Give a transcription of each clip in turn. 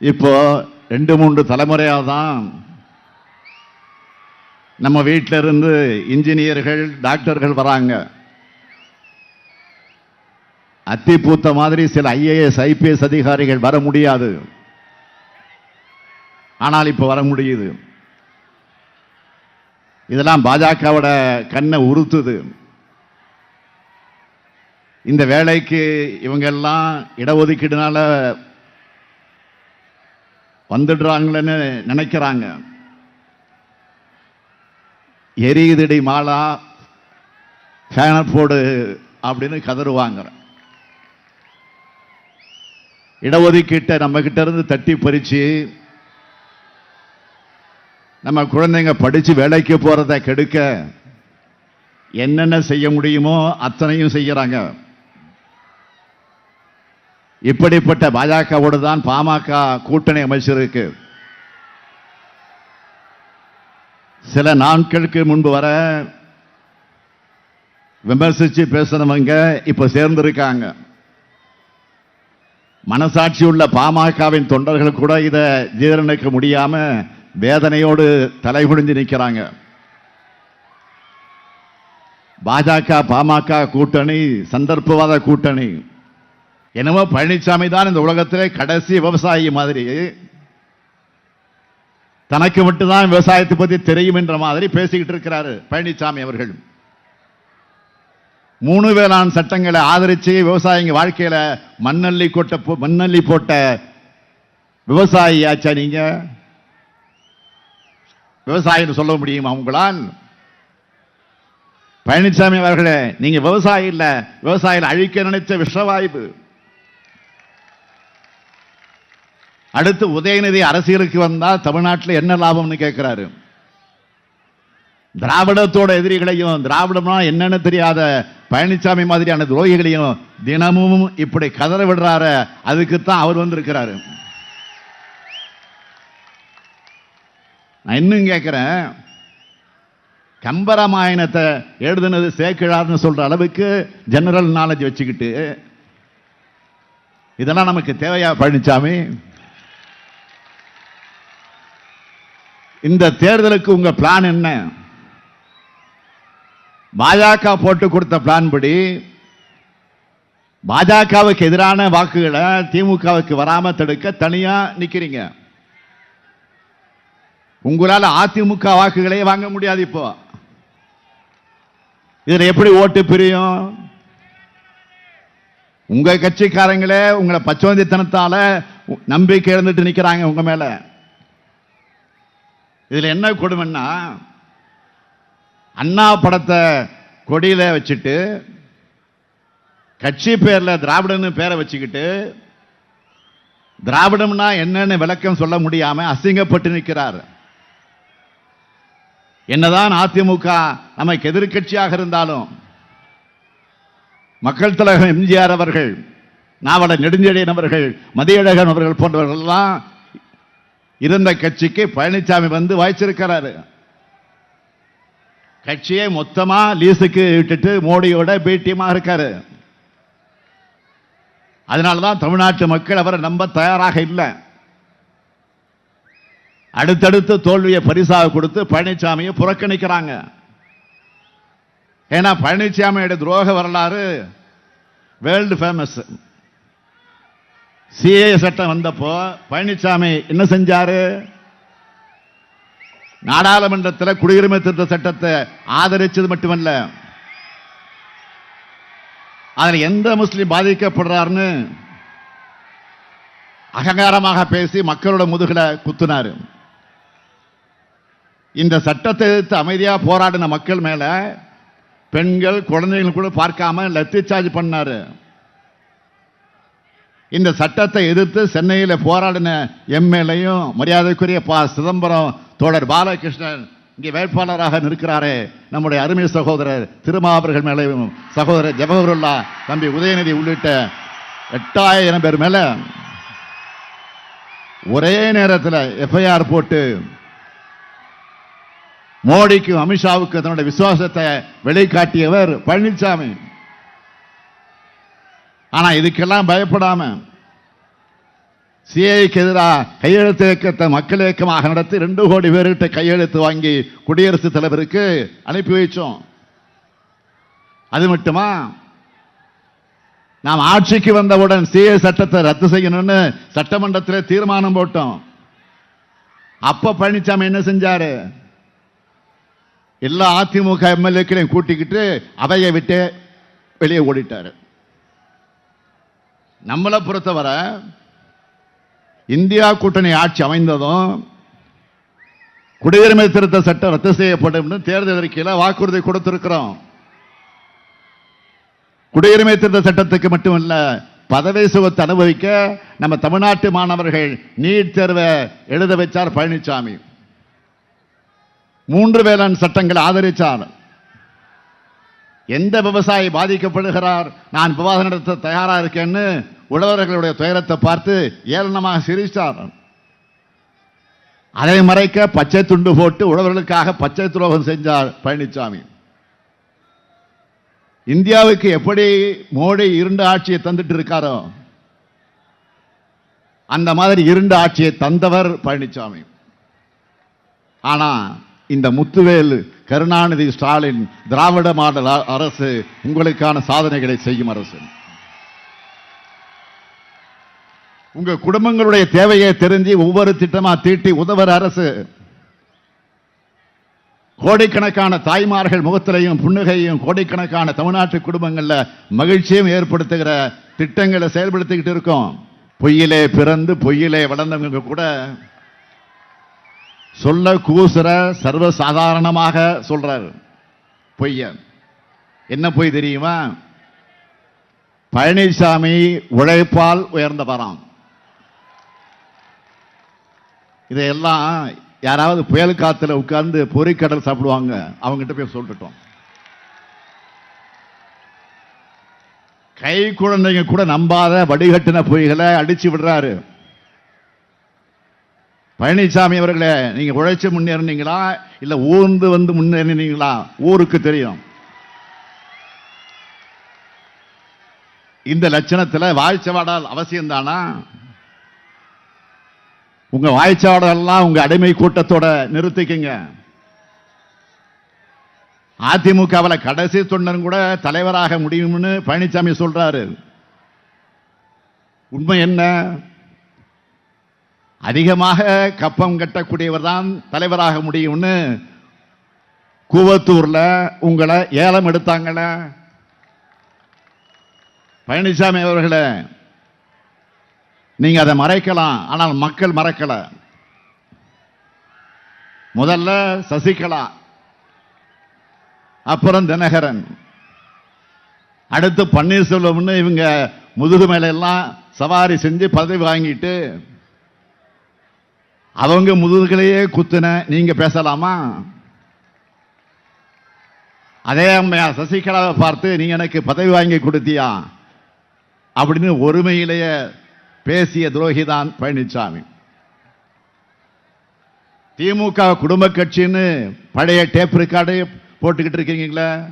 இப்போ ரெண்டு மூன்று தலைமுறையாக தான் நம்ம வீட்டில் இருந்து இன்ஜினியர்கள் டாக்டர்கள் வராங்க. அத்தி பூத்த மாதிரி சில ஐஏஎஸ் ஐபிஎஸ் அதிகாரிகள் வர முடியாது. ஆனால் இப்போ வர முடியுது. இதெல்லாம் பாஜகவோட கண்ணை உறுத்துது. இந்த வேலைக்கு இவங்கெல்லாம் இடஒதுக்கீடுனால வந்துடுறாங்களேன்னு நினைக்கிறாங்க. எரியுதடி மாலா ஃபேனை போடு அப்படின்னு கதறுவாங்க. இடஒதுக்கீட்டை நம்ம கிட்ட இருந்து தட்டி பறிச்சு நம்ம குழந்தைங்க படித்து வேலைக்கு போகிறத கெடுக்க என்னென்ன செய்ய முடியுமோ அத்தனையும் செய்கிறாங்க இப்படிப்பட்ட பாஜகவோடு தான் பாமக கூட்டணி அமைச்சிருக்கு. சில நாட்களுக்கு முன்பு வர விமர்சிச்சு பேசுனவங்க இப்ப சேர்ந்திருக்காங்க. மனசாட்சி உள்ள பாமகவின் தொண்டர்கள் கூட இதை ஜீரணிக்க முடியாம வேதனையோடு தலைகுடிஞ்சு நிற்கிறாங்க பாஜக பாமக கூட்டணி சந்தர்ப்பவாத கூட்டணி. என்னமோ பழனிசாமி தான் இந்த உலகத்திலே கடைசி விவசாயி மாதிரி. தனக்கு மட்டும்தான் விவசாயத்தை பத்தி தெரியும் என்ற மாதிரி பேசிக்கிட்டு இருக்கிறாரு பழனிசாமி அவர்கள். மூணு வேளாண் சட்டங்களை ஆதரிச்சு விவசாயிங்க வாழ்க்கையில மண்ணள்ளி கொட்ட போ- மண்ணள்ளி போட்ட விவசாயி ஆச்சா நீங்க? விவசாயின்னு சொல்ல முடியுமா உங்களால்? பழனிசாமி அவர்களே நீங்க விவசாயி இல்ல விவசாயிகள் அழிக்க நினைச்ச விஷவாய்ப்பு. அடுத்து உதயநிதி அரசியலுக்கு வந்தா தமிழ்நாட்டில் என்ன லாபம்னு கேட்கிறாரு? திராவிடத்தோட எதிரிகளையும் திராவிடம்னா என்னன்னு தெரியாத பழனிசாமி மாதிரியான துரோகிகளையும் தினமும் இப்படி கதற விடுறாரு அதுக்குத்தான் அவர் வந்திருக்கிறாரு. நான் இன்னும் கேட்கிறேன். கம்பராமாயணத்தை எழுதுனது சேக்கிழார்னு சொல்ற அளவுக்கு ஜெனரல் நாலேஜ் வச்சுக்கிட்டு இதெல்லாம் நமக்கு தேவையா பழனிசாமி இந்த தேர்தலுக்கு உங்க பிளான் என்ன? பாஜக போட்டு கொடுத்த பிளான் படி பாஜகவுக்கு எதிரான வாக்குகளை திமுகவுக்கு வராம தடுக்க தனியா நிக்கிறீங்க. உங்களால் அதிமுக வாக்குகளே வாங்க முடியாது இப்போ. இதில் எப்படி ஓட்டு பிரியும்? உங்க கட்சிக்காரங்களே உங்களை பச்சோந்தித்தனத்தால நம்பிக்கை இழந்துட்டு நிக்கிறாங்க உங்க மேல. இதில் என்ன கொடுமைன்னா அண்ணா படத்தை கொடியில் வச்சுட்டு கட்சி பேரில் திராவிடன்னு பேரை வச்சுக்கிட்டு திராவிடம்னா என்னன்னு விளக்கம் சொல்ல முடியாமல் அசிங்கப்பட்டு நிற்கிறார் என்னதான் அதிமுக நமக்கு எதிர்க்கட்சியாக இருந்தாலும் மக்கள் தலைவர் எம்ஜிஆர் அவர்கள் நாவலர் நெடுஞ்செழியன் அவர்கள் மதியழகன் அவர்கள் போன்றவர்கள்லாம் இருந்த கட்சிக்கு பழனிசாமி வந்து வாய்ச்சிருக்கிறாரு. கட்சியை மொத்தமா லீஸுக்கு விட்டுட்டு மோடியோட பேட்டியமா இருக்காரு. அதனாலதான் தமிழ்நாட்டு மக்கள் அவரை நம்ப தயாராக இல்லை. அடுத்தடுத்து தோல்வியை பரிசாக கொடுத்து பழனிசாமியை புறக்கணிக்கிறாங்க. ஏன்னா பழனிசாமியோட துரோக வரலாறு வேர்ல்டு ஃபேமஸ். சிஏ சட்டம் வந்தப்போ பழனிசாமி என்ன செஞ்சாரு? நாடாளுமன்றத்தில் குடியுரிமை திருத்த சட்டத்தை ஆதரிச்சது மட்டுமல்ல. அதில் எந்த முஸ்லீம் பாதிக்கப்படுறாருன்னு அகங்காரமாக பேசி மக்களோட முதுகுல குத்துனாரு. இந்த சட்டத்தை எதிர்த்து அமைதியாக போராடின மக்கள் மேல பெண்கள் குழந்தைகள் கூட பார்க்காம லத்தி சார்ஜ் பண்ணாரு. இந்த சட்டத்தை எதிர்த்து சென்னையில் போராடின எம்எல்ஏயும் மரியாதைக்குரிய பா. சிதம்பரம் தோழர் பாலகிருஷ்ணன் இங்கே வேட்பாளராக நிற்கிறாரே. நம்முடைய அருமை சகோதரர் திருமாவர்கள் மேலேயும் சகோதரர் ஜவஹருல்லா தம்பி உதயநிதி உள்ளிட்ட எட்டாயிரம் பேர் மேலே ஒரே நேரத்தில் எஃப்ஐஆர் போட்டு மோடிக்கும் அமித்ஷாவுக்கு தன்னுடைய விசுவாசத்தை வெளிக்காட்டியவர் பழனிசாமி ஆனா இதுக்கெல்லாம் பயப்படாம சிஐக்கு எதிராக கையெழுத்து இயக்கத்தை மக்கள் இயக்கமாக நடத்தி ரெண்டு கோடி பேர்கிட்ட கையெழுத்து வாங்கி குடியரசுத் தலைவருக்கு அனுப்பி வைச்சோம். அது மட்டுமா? நாம் ஆட்சிக்கு வந்தவுடன் சிஏ சட்டத்தை ரத்து செய்யணும்னு சட்டமன்றத்தில் தீர்மானம் போட்டோம். அப்ப பழனிசாமி என்ன செஞ்சாரு? எல்லா அதிமுக எம்எல்ஏக்களையும் கூட்டிக்கிட்டு அவையை விட்டு வெளியே ஓடிட்டாரு. நம்மளை பொறுத்தவரை இந்தியா கூட்டணி ஆட்சி அமைந்ததும் குடியுரிமை திருத்த சட்டம் ரத்து செய்யப்படும் தேர்தல் அறிக்கையில் வாக்குறுதி கொடுத்திருக்கிறோம். குடியுரிமை திருத்த சட்டத்துக்கு மட்டுமல்ல பதவி சுகத்தை அனுபவிக்க நம்ம தமிழ்நாட்டு மாணவர்கள் நீட் தேர்வை எழுத வைச்சார் பழனிசாமி மூன்று வேளாண் சட்டங்களை ஆதரித்தார் எந்த விவசாயி பாதிக்கப்படுகிறார்? நான் விவாதம் நடத்த தயாரா இருக்கேன்னு உழவர்களுடைய துயரத்தை பார்த்து ஏளனமாக சிரித்தார் அதை மறைக்க பச்சை துண்டு போட்டு உழவர்களுக்காக பச்சை துரோகம் செஞ்சார் பழனிசாமி இந்தியாவுக்கு எப்படி மோடி இருண்ட ஆட்சியை தந்துட்டு இருக்காரோ அந்த மாதிரி இருண்ட ஆட்சியை தந்தவர் பழனிசாமி ஆனா இந்த முத்துவேல் கருணாநிதி ஸ்டாலின் திராவிட மாடல் அரசு உங்களுக்கான சாதனைகளை செய்யும் அரசு. உங்க குடும்பங்களுடைய தேவையை தெரிஞ்சு ஒவ்வொரு திட்டமா தீட்டி உதவுற அரசு. கோடிக்கணக்கான தாய்மார்கள் முகத்திலையும் புன்னகையும் கோடிக்கணக்கான தமிழ்நாட்டு குடும்பங்களில் மகிழ்ச்சியும் ஏற்படுத்துகிற திட்டங்களை செயல்படுத்திக்கிட்டு இருக்கோம். பொய்யிலே பிறந்து பொய்யிலே வளர்ந்தவங்க கூட சொல்ல கூசுற சர்வ சாதாரணமாக சொல்றாரு பொய்ய என்ன பொய் தெரியுமா? பழனிசாமி உழைப்பால் உயர்ந்தவராம் இதையெல்லாம் யாராவது புயல் காத்துல உட்கார்ந்து பொறிக்கடல் சாப்பிடுவாங்க அவங்ககிட்ட போய் சொல்லிட்டோம் கை குழந்தைங்க கூட நம்பாத வடிகட்டின பொய்களை அடிச்சு விடுறாரு. பழனிசாமி அவர்களே நீங்க உழைச்சு முன்னேறினீங்களா? இல்ல ஊர்ந்து வந்து முன்னேறினீங்களா? ஊருக்கு தெரியும். இந்த லட்சணத்துல வாய்ச்சவாடல் அவசியம் தானா உங்க வாய்ச்சவாடெல்லாம் உங்க அடிமை கூட்டத்தோட நிறுத்திக்கங்க. அதிமுகவில் கடைசி தொண்டன் கூட தலைவராக முடியும்னு பழனிசாமி சொல்றாரு. உண்மை என்ன? அதிகமாக கப்பம் கட்டக்கூடியவர் தான் தலைவராக முடியும்னு கூவத்தூர்ல உங்களை ஏலம் எடுத்தாங்கள பழனிசாமி அவர்களே நீங்க அதை மறைக்கலாம் ஆனால் மக்கள் மறக்கல. முதல்ல சசிகலா அப்புறம் தினகரன் அடுத்து பன்னீர்செல்வம்னு இவங்க முதுகு மேலெல்லாம் சவாரி செஞ்சு பதவி வாங்கிட்டு அவங்க முதுகுலையே குத்துன நீங்க பேசலாமா? அதே அம்மையா சசிகலாவை பார்த்து நீ எனக்கு பதவி வாங்கி கொடுத்தியா? அப்படின்னு ஒருமையிலேயே பேசிய துரோகிதான் பழனிசாமி திமுக குடும்ப கட்சின்னு பழைய டேப் ரெக்கார்டு போட்டுக்கிட்டு இருக்கீங்களா?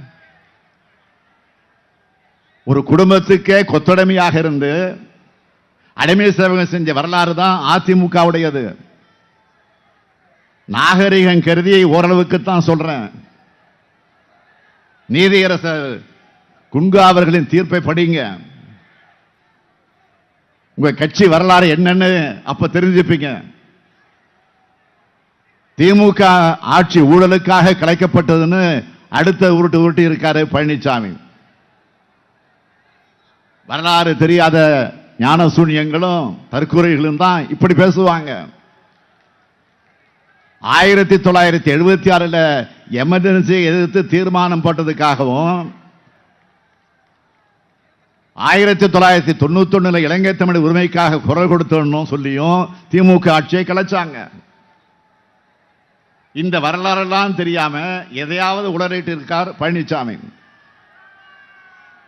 ஒரு குடும்பத்துக்கே கொத்தடைமையாக இருந்து அடிமை சேவகம் செஞ்ச வரலாறு தான் அதிமுகவுடையது. நாகரிகம் கருதி ஓரளவுக்கு தான் சொல்றேன். நீதியரசர் குன்கா அவர்களின் தீர்ப்பை படிங்க. உங்க கட்சி வரலாறு என்னன்னு அப்ப தெரிஞ்சுப்பீங்க. திமுக ஆட்சி ஊழலுக்காக கலைக்கப்பட்டதுன்னு அடுத்த உருட்டு உருட்டி இருக்காரு பழனிசாமி வரலாறு தெரியாத ஞான சூன்யங்களும் தற்கொலைகளும் தான் இப்படி பேசுவாங்க. ஆயிரத்தி தொள்ளாயிரத்தி எழுபத்தி ஆறில் எமர்ஜென்சியை எதிர்த்து தீர்மானம் போட்டதுக்காகவும் ஆயிரத்தி தொள்ளாயிரத்தி தொண்ணூத்தி இலங்கை தமிழ் உரிமைக்காக குரல் கொடுத்தோம் சொல்லியும் திமுக ஆட்சியை கலைச்சாங்க. இந்த வரலாறெல்லாம் தெரியாம எதையாவது உளறிட்டு இருக்கார் பழனிசாமி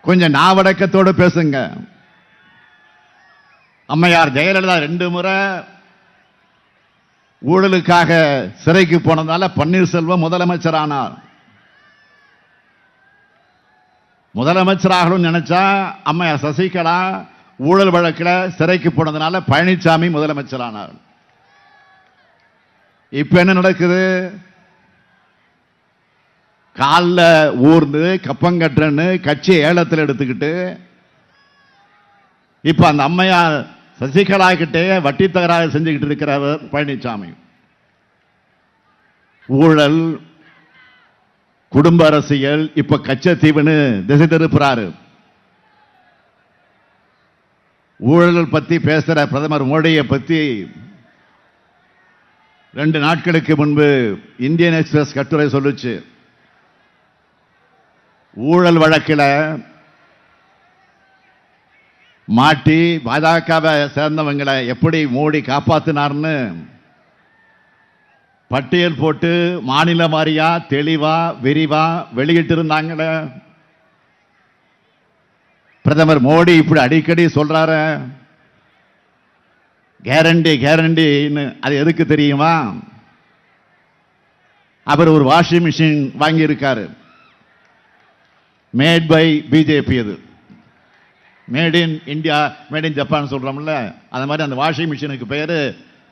கொஞ்சம் நாவடக்கத்தோடு பேசுங்க. அம்மையார் ஜெயலலிதா ரெண்டு முறை ஊழலுக்காக சிறைக்கு போனதால பன்னீர்செல்வம் முதலமைச்சர் ஆனார் முதலமைச்சராகணும்னு நினைச்சா அம்மையார் சசிகலா ஊழல் வழக்கில் சிறைக்கு போனதுனால பழனிசாமி முதலமைச்சரானார். இப்ப என்ன நடக்குது? காலில் ஊர்ந்து கப்பங்கட்டுறன்னு கட்சி ஏலத்தில் எடுத்துக்கிட்டு இப்ப அந்த அம்மையார் சசிகலா கிட்டே வட்டி தகராறு செஞ்சுக்கிட்டு இருக்கிறவர் பழனிசாமி ஊழல் குடும்ப அரசியல் இப்ப கச்சத்தீவுன்னு திசை திருப்புறாரு. ஊழல் பத்தி பேசுற பிரதமர் மோடியை பத்தி ரெண்டு நாட்களுக்கு முன்பு இந்தியன் எக்ஸ்பிரஸ் கட்டுரை சொல்லுச்சு. ஊழல் வழக்கில் மாட்டி பாஜகவை சேர்ந்தவங்களை எப்படி மோடி காப்பாத்தினார்னு பட்டியல் போட்டு மாநில வாரியா தெளிவா விரிவா வெளியிட்டிருந்தாங்களே பிரதமர் மோடி இப்படி அடிக்கடி சொல்றார. கேரண்டி கேரண்டின்னு அது எதுக்கு தெரியுமா? அவர் ஒரு வாஷிங் மிஷின் வாங்கியிருக்காரு. மேட் பை பிஜேபி அது. Made in India made in Japan சொல்கிறோம்ல அந்த மாதிரி அந்த வாஷிங் மிஷினுக்கு பேர்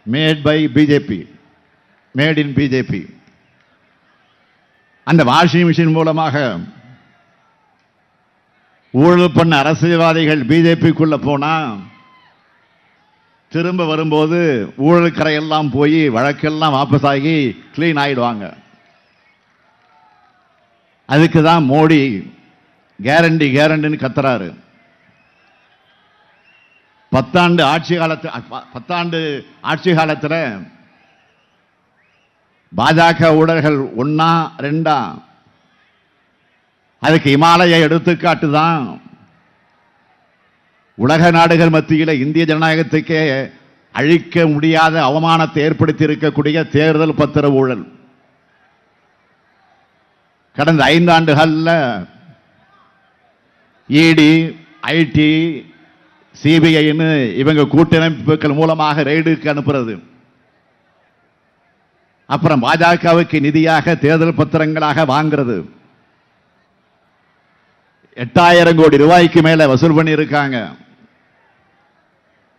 made by BJP made in BJP அந்த வாஷிங் மிஷின் மூலமாக ஊழல் பண்ண அரசியல்வாதிகள் பிஜேபிக்குள்ளே போனால் திரும்ப வரும்போது ஊழல் கரையெல்லாம் போய் வழக்கெல்லாம் வாபஸ் ஆகி கிளீன் ஆகிடுவாங்க அதுக்கு தான் மோடி கேரண்டி கேரண்டின்னு கத்துறாரு. பத்தாண்டு ஆட்சி காலத்து பத்தாண்டு ஆட்சி காலத்தில் பாஜக ஊழல்கள் ஒன்னா ரெண்டா? அதுக்கு இமாலய எடுத்துக்காட்டு தான். உலக நாடுகள் மத்தியில் இந்திய ஜனநாயகத்துக்கே அழிக்க முடியாத அவமானத்தை ஏற்படுத்தி இருக்கக்கூடிய தேர்தல் பத்திர ஊழல். கடந்த ஐந்தாண்டுகளில் இடி ஐடி சிபிஐன்னு இவங்க கூட்டமைப்புகள் மூலமாக ரெய்டுக்கு அனுப்புறது. அப்புறம் பாஜகவுக்கு நிதியாக தேர்தல் பத்திரங்களாக வாங்குறது. எட்டாயிரம் கோடி ரூபாய்க்கு மேல வசூல் பண்ணியிருக்காங்க.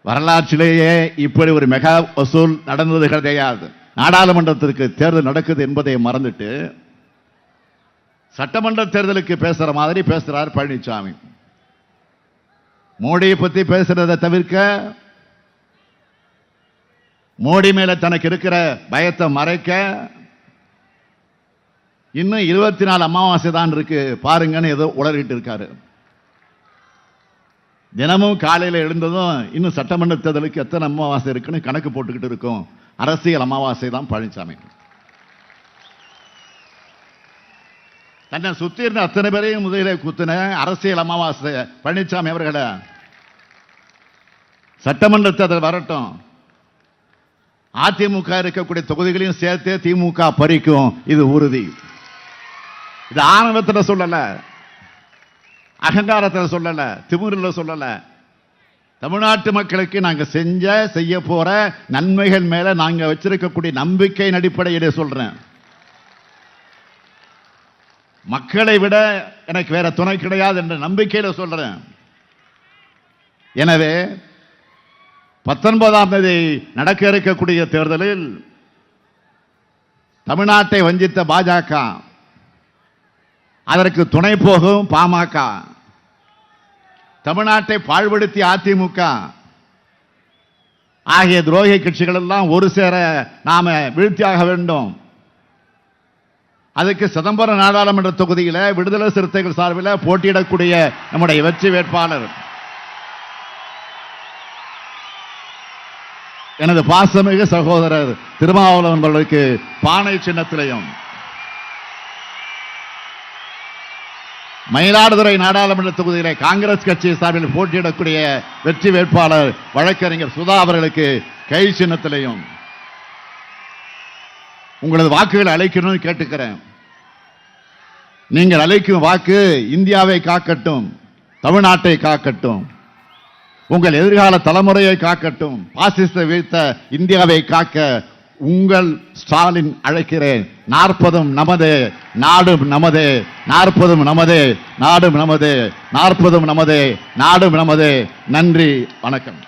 வரலாற்றிலேயே இப்படி ஒரு மெகா வசூல் நடந்தது கிடையாது. நாடாளுமன்றத்திற்கு தேர்தல் நடக்குது என்பதை மறந்துட்டு சட்டமன்ற தேர்தலுக்கு பேசுற மாதிரி பேசுறார் பழனிசாமி மோடியை பத்தி பேசுறதை தவிர்க்க மோடி மேல தனக்கு இருக்கிற பயத்தை மறைக்க இன்னும் இருபத்தி நாலு அமாவாசை தான் இருக்கு. பாருங்கன்னு ஏதோ உளறிட்டு இருக்காரு. தினமும் காலையில் எழுந்ததும் இன்னும் சட்டமன்ற தேர்தலுக்கு எத்தனை அமாவாசை இருக்குன்னு கணக்கு போட்டுக்கிட்டு இருக்கோம். அரசியல் அமாவாசை தான் பழனிசாமி. தன்னை சுத்தி இருந்த அத்தனை பேரையும் முதலிலே குத்தின அரசியல் அமாவாசை பழனிசாமி அவர்களை. சட்டமன்றத்தை அதில் வரட்டும். அதிமுக இருக்கக்கூடிய தொகுதிகளையும் சேர்த்து திமுக பறிக்கும். இது உறுதி. இது ஆணவத்தில் சொல்லல. அகங்காரத்தில் சொல்லல. திமுறில் சொல்லல. தமிழ்நாட்டு மக்களுக்கு நாங்கள் செஞ்ச செய்ய போற நன்மைகள் மேல நாங்கள் வச்சிருக்கக்கூடிய நம்பிக்கையின் அடிப்படையிலே சொல்றேன். மக்களை விட எனக்கு வேற துணை கிடையாது என்ற நம்பிக்கையில் சொல்றேன். எனவே பத்தொன்பதாம் தேதி நடக்க இருக்கக்கூடிய தேர்தலில் தமிழ்நாட்டை வஞ்சித்த பாஜக அதற்கு துணை போகும் பாமக தமிழ்நாட்டை பாழ்படுத்திய அதிமுக ஆகிய துரோகி கட்சிகள் எல்லாம் ஒரு சேர நாம வீழ்த்தியாக வேண்டும். அதுக்கு சிதம்பரம் நாடாளுமன்ற தொகுதியில் விடுதலை சிறுத்தைகள் சார்பில் போட்டியிடக்கூடிய நம்முடைய வெற்றி வேட்பாளர். எனது பாசமிகு சகோதரர் திருமாவளவன் அவர்களுக்கு பானை சின்னத்திலையும். மயிலாடுதுறை நாடாளுமன்ற தொகுதியிலே காங்கிரஸ் கட்சி சார்பில் போட்டியிடக்கூடிய வெற்றி வேட்பாளர் வழக்கறிஞர் சுதா அவர்களுக்கு கை சின்னத்திலையும். உங்களது வாக்குகளை அழைக்கணும்னு கேட்டுக்கிறேன். நீங்கள் அழைக்கும் வாக்கு இந்தியாவை காக்கட்டும் தமிழ்நாட்டை காக்கட்டும் உங்கள் எதிர்கால தலைமுறையை காக்கட்டும் பாசிச வீழ்த்த இந்தியாவை காக்க உங்கள் ஸ்டாலின் அழைக்கிறேன். நாற்பதும் நமது நாடும் நமது நாற்பதும் நமது நாடும் நமது நாற்பதும் நமது நாடும் நமது. நன்றி வணக்கம்.